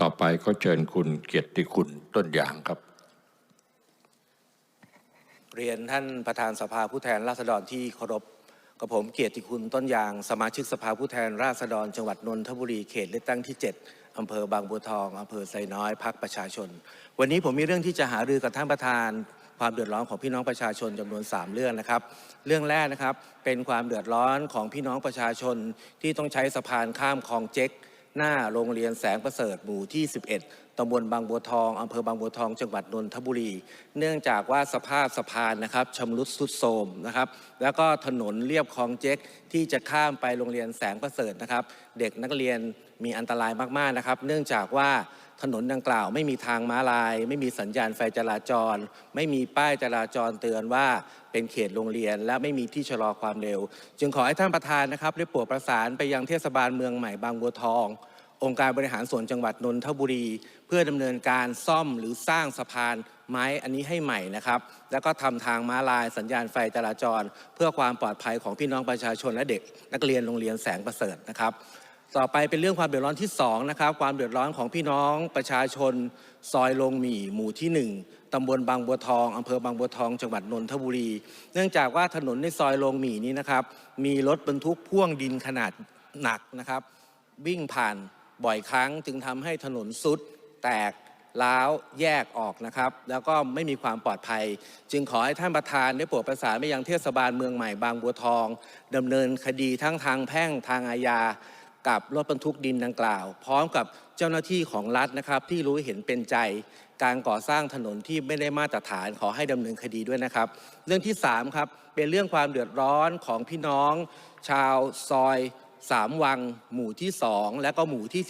ต่อไปก็เชิญคุณเกียรติคุณต้นยางครับ เรียนท่านประธานสภาผู้แทนราษฎรที่เคารพ กับผมเกียรติคุณต้นยาง สมาชิกสภาผู้แทนราษฎร จังหวัดนนทบุรีเขตเลือกตั้งที่ 7อำเภอบางบัวทองอำเภอไซน้อยพักประชาชน วันนี้ผมมีเรื่องที่จะหารือกับท่านประธาน ความเดือดร้อนของพี่น้องประชาชนจำนวน 3 เรื่องนะครับ เรื่องแรกนะครับเป็นความเดือดร้อนของพี่น้องประชาชนที่ต้องใช้สะพานข้ามคลองเจ๊กหน้าโรงเรียนแสงประเสริฐหมู่ที่ 11ตำบลบางบัวทองอำเภอบางบัวทอง จังหวัดนนทบุรี เนื่องจากว่าสภาพสะพานนะครับชำรุดสุดโทรมนะครับ แล้วก็ถนนเลียบคลองเจ๊กที่จะข้ามไปโรงเรียนแสงประเสริฐนะครับ เด็กนักเรียนมีอันตรายมากๆนะครับ เนื่องจากว่าถนนดังกล่าวไม่มีทางม้าลาย ไม่มีสัญญาณไฟจราจร ไม่มีป้ายจราจรเตือนว่าเป็นเขตโรงเรียน และไม่มีที่ชะลอความเร็ว จึงขอให้ท่านประธานนะครับได้โปรดประสานไปยังเทศบาลเมืองใหม่บางบัวทอง องค์การบริหารส่วนจังหวัดนนทบุรี เพื่อดำเนินการซ่อมหรือสร้างสะพานไม้อันนี้ให้ใหม่นะครับ แล้วก็ทำทางม้าลายสัญญาณไฟจราจร เพื่อความปลอดภัยของพี่น้องประชาชนและเด็ก นักเรียนโรงเรียนแสงประเสริฐนะครับ ต่อไปเป็นเรื่องความเดือดร้อนที่2นะครับความเดือดร้อนของพี่น้องประชาชน ซอยลงหมี่หมู่ที่ 1ตำบลบางบัวทองอำเภอบางบัวทอง จังหวัดนนทบุรี เนื่องจากว่าถนนในซอยลงหมี่นี้นะครับ มีรถบรรทุกพ่วงดินขนาดหนักนะครับ วิ่งผ่าน บ่อยครั้งจึงทำให้ถนนสุดแตกล้าวแยกออกนะครับ แล้วก็ไม่มีความปลอดภัย จึงขอให้ท่านประธานได้โปรดประสานไปยังเทศบาลเมืองใหม่บางบัวทองดำเนินคดีทั้งทางแพ่งทางอาญากับรถบรรทุกดินดังกล่าว พร้อมกับเจ้าหน้าที่ของรัฐนะครับ ที่รู้เห็นเป็นใจ การก่อสร้างถนนที่ไม่ได้มาตรฐานขอให้ดำเนินคดีด้วยนะครับ เรื่องที่3ครับเป็นเรื่องความเดือดร้อนของพี่น้อง ชาวซอย สามวัง หมู่ที่สองและก็หมู่ที่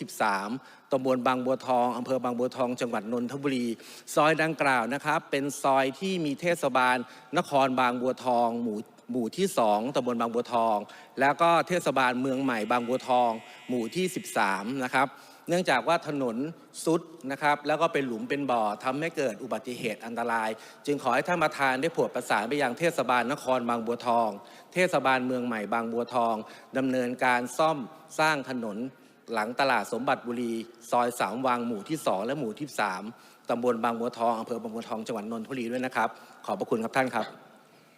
13ตำบลบางบัวทองอำเภอบางบัวทองจังหวัดนนทบุรี ซอยดังกล่าวนะครับ เป็นซอยที่มีเทศบาล นครบางบัวทอง หมู่หมู่ที่ 2ตำบลบางบัวทอง แล้วก็เทศบาลเมืองใหม่บางบัวทอง หมู่ที่ 13 นะครับ เนื่องจากว่าถนนซุดนะครับแล้วก็เป็นหลุมเป็นบ่อทำให้เกิดอุบัติเหตุอันตราย จึงขอให้ท่านประธานได้โปรดประสานไปยังเทศบาลนครบางบัวทอง เทศบาลเมืองใหม่บางบัวทองดำเนินการซ่อมสร้างถนนหลังตลาดสมบัติบุรี ซอยสามวังหมู่ที่ 2 และหมู่ที่ 3ตำบลบางบัวทองอำเภอบางบัวทองจังหวัดนนทบุรีด้วยนะครับ ขอบพระคุณครับท่านครับ